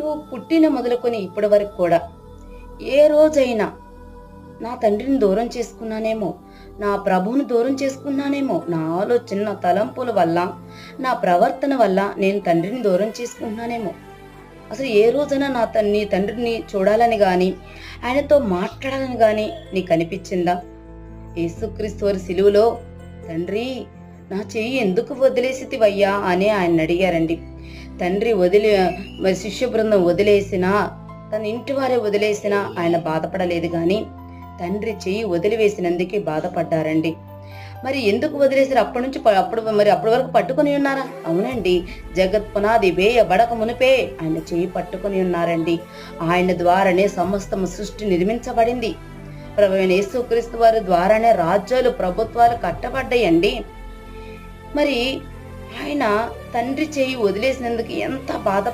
నువ్వు పుట్టిన మొదలుకొని ఇప్పటి వరకు కూడా ఏ రోజైనా నా తండ్రిని దూరం చేసుకున్నానేమో నా ప్రభువును దూరం చేసుకున్నానేమో నా ఆలోచన నా తలంపుల వల్ల నా ప్రవర్తన వల్ల నేను తండ్రిని దూరం చేసుకుంటున్నానేమో. అసలు ఏ రోజైనా నా తన్ని తండ్రిని చూడాలని కానీ ఆయనతో మాట్లాడాలని కానీ నీకు అనిపించిందా? యేసుక్రీస్తు వారి సిలువలో తండ్రి నా చెయ్యి ఎందుకు వదిలేసితివయ్యా అని ఆయన అడిగారండి. తండ్రి వదిలి మరి శిష్య బృందం వదిలేసినా తన ఇంటి వారే వదిలేసినా ఆయన బాధపడలేదు కానీ తండ్రి చెయ్యి వదిలివేసినందుకే బాధపడ్డారండి. మరి ఎందుకు వదిలేసారు అప్పటి నుంచి అప్పుడు మరి అప్పటి వరకు పట్టుకుని ఉన్నారా? అవునండి. జగత్ పునాది వేయ బడక మునిపే ఆయన చెయ్యి పట్టుకుని ఉన్నారండి. ఆయన ద్వారానే సమస్తము సృష్టి నిర్మించబడింది. ప్రభు యేసుక్రీస్తు వారి ద్వారానే రాజ్యాలు ప్రభుత్వాలు కట్టబడ్డాయండి. మరి ఆయన తండ్రి చేయి వదిలేసినందుకు ఎంత బాధప